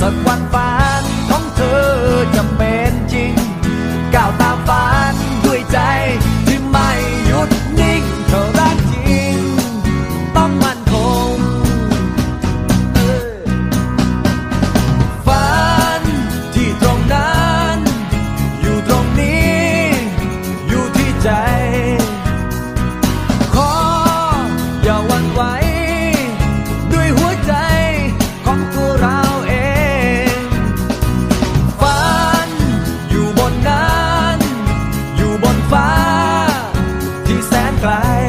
สักวันฝันของเธอจะเป็นจริง ก้าวตามฝันด้วยใจที่ไม่หยุดนิ่งเธอรักจริง ต้องมั่นคงฝันที่ตรงนั้น อยู่ตรงนี้ อยู่ที่ใจ ขออย่าหวั่นไหว cry